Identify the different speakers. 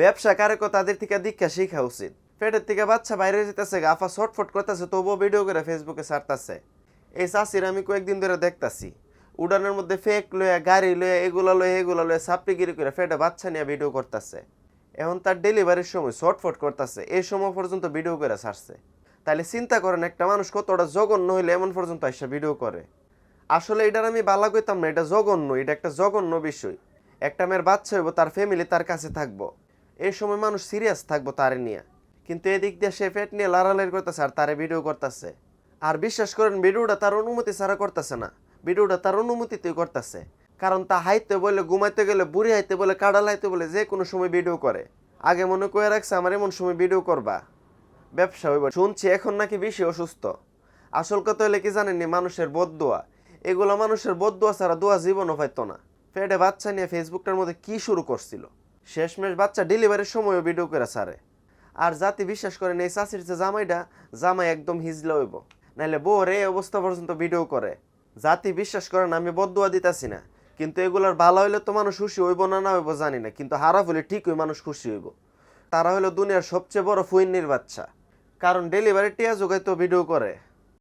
Speaker 1: ব্যবসা কারকও তাদের থেকে দীক্ষা শিখা উচিত। থেকে বাচ্চা বাইরে যেতেছে গাফা করতেছে, তবুও ভিডিও করে ফেসবুকে এই চাষির আমি কয়েকদিন ধরে দেখতাছি। উড়ানের মধ্যে ফেক লয়ে, গাড়ি লয়ে লয়ে লয়ে সাপ্লিগিরি করে ফেটে বাচ্চা নিয়ে ভিডিও করতেছে। এখন তার ডেলিভারির সময় ছটফট করতেছে, এই সময় পর্যন্ত ভিডিও করে ছাড়ছে। তাহলে চিন্তা করেন, একটা মানুষ কতটা জঘন্য হইলে এমন পর্যন্ত এসে ভিডিও করে। আসলে এটার আমি বালা কইতাম না, এটা জঘন্য, এটা একটা জঘন্য বিষয়। একটা মেয়ের বাচ্চা হইব, তার ফ্যামিলি তার কাছে থাকব। এই সময় মানুষ সিরিয়াস থাকব তারে নিয়ে। কিন্তু এদিক দিয়ে সে পেট নিয়ে লাড়ালাড়ি করতেছে আর তারে ভিডিও করতেছে। আর বিশ্বাস করেন ভিডিওটা তার অনুমতি ছাড়া করতেছে না। ভিডিওটা তার অনুমতিতেই করতেছে। কারণ তা হাইতে বলে, ঘুমাইতে গেলে, বুড়ি হাইতে বলে কাডাল হাইতে বলে যে কোনো সময় ভিডিও করে। আগে মনে করে রাখছে, আমার এমন সময় ভিডিও করবা। ব্যবসা হইব। শুনছি এখন নাকি বেশি অসুস্থ। আসল কথা হলে কি জানেননি, মানুষের বদুয়া এগুলো মানুষের বদুয়া ছাড়া দোয়া জীবনও পাইতো না। পেটে বাচ্চা নিয়ে ফেসবুকটার মধ্যে কি শুরু করছিল? শেষমেশ বাচ্চা ডেলিভারির সময়ও ভিডিও করে সারে আর জাতি বিশ্বাস করেন এই চাষির যে জামাইটা, জামাই একদম হিজলা হইব। নাহলে বউ রে অবস্থা পর্যন্ত ভিডিও করে। জাতি বিশ্বাস করেন আমি বদুয়া দিতাছি না। কিন্তু এগুলার ভালো হইলে তো মানুষ খুশি হইব না না হইব জানি না। কিন্তু হারাপ হলে ঠিকই মানুষ খুশি হইব। তারা হলো দুনিয়ার সবচেয়ে বড় ফুইন্নির বাচ্চা। কারণ ডেলিভারি টিয়া যোগাইতো ভিডিও করে।